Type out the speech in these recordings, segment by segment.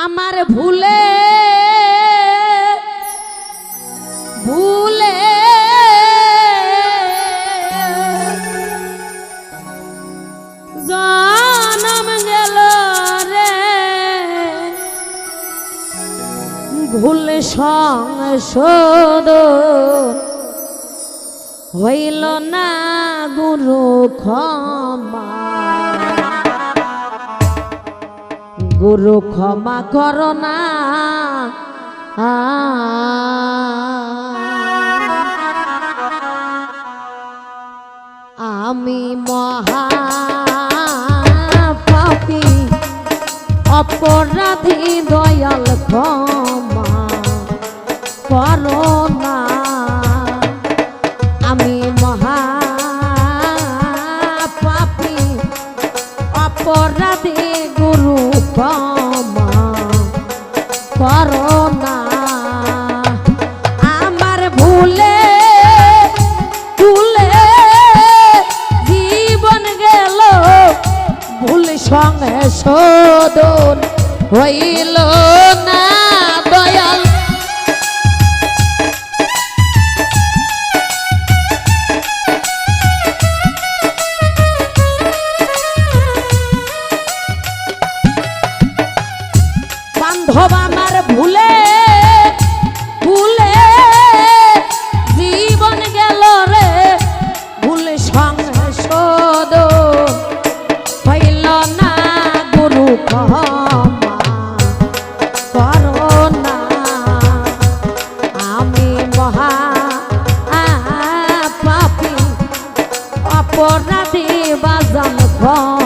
আমার ভুলে ভুলে। জনম গেল রে ভুল সংশোধ হইল না গুরু ক্ষমা। গুরু ক্ষমা করোনা আমি মহা পাপি অপরাধী দয়াল ক্ষমা করোনা শোধন হইল না দয়াল। বান্ধব আমার ভুলে পরাতে বাজান খন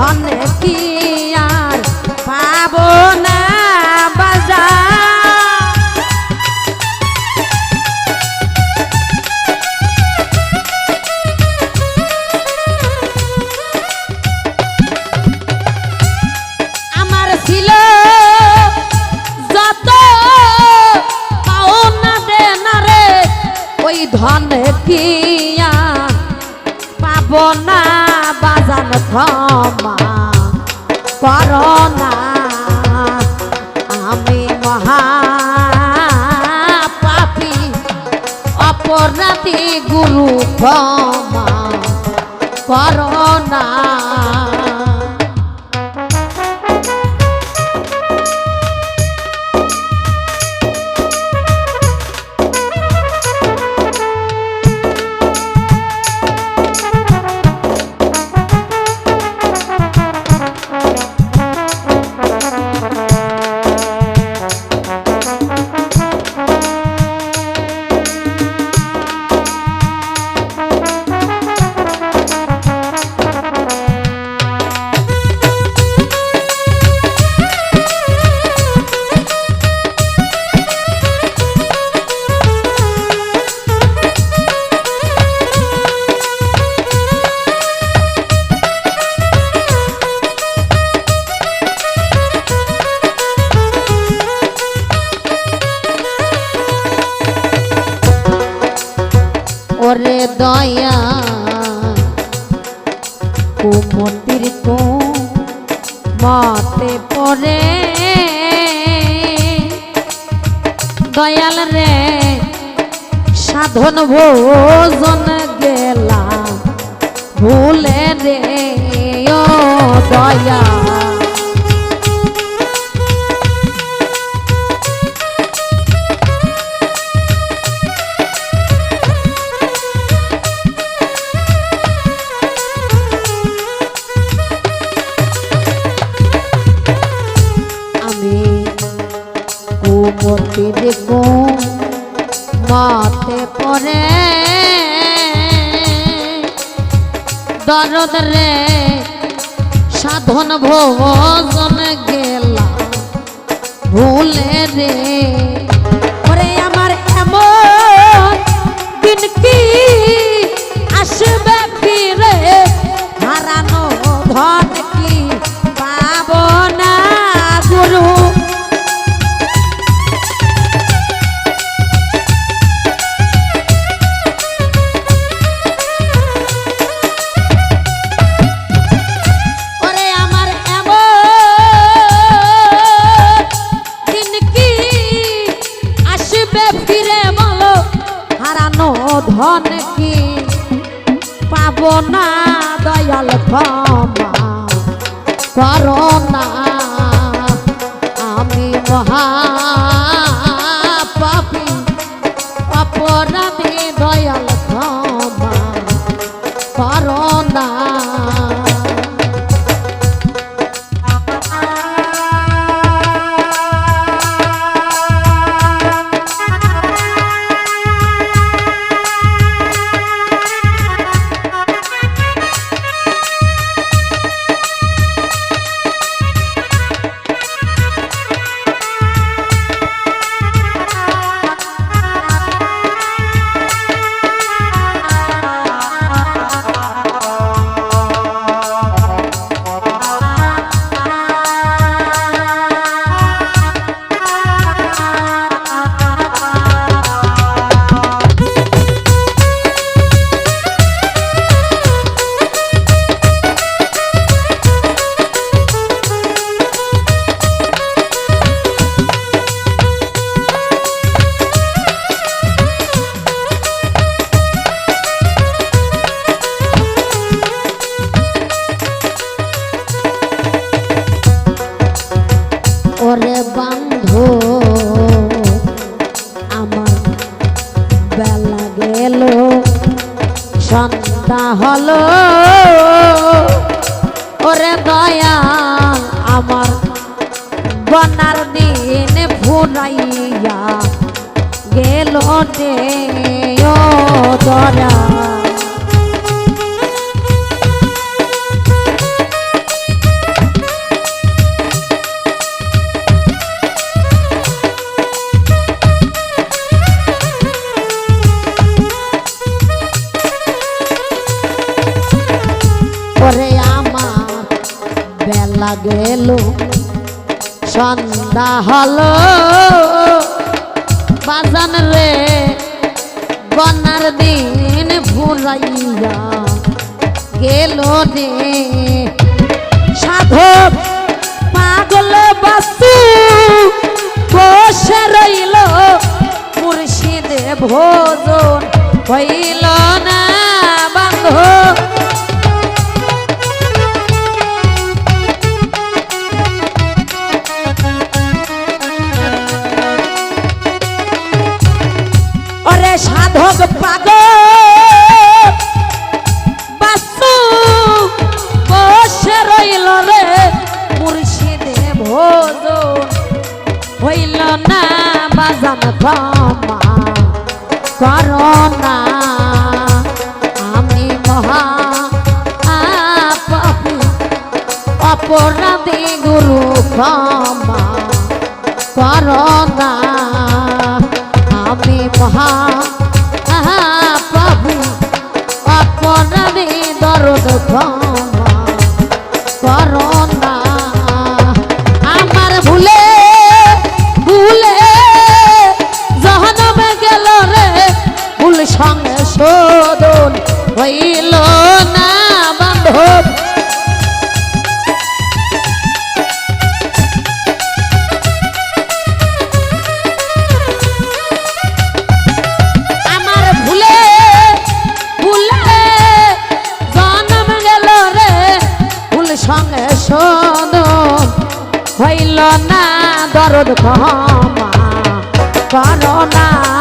ধনে பாரோ দয়াল রে সাধন ভোজন গেলাম। ভুলে রে ও দয়া দরদ রে সাধন ভোজন গেলা ভুলে রে আমার এমন মহা বনার দিন ফুরাইয়া গেল ও দরা গেল। সন্ধ্যা হলো। বাজান রে বনার দিন ফুরাইয়া গেল রে সাধক গুরু ক্ষমা আমি মহা প্রভু অপরাধী দরদ আমার ভুলে ভুলে গেল রে। ভুল সঙ্গে শোধন হইল না। দরদ ক্ষমা করো না।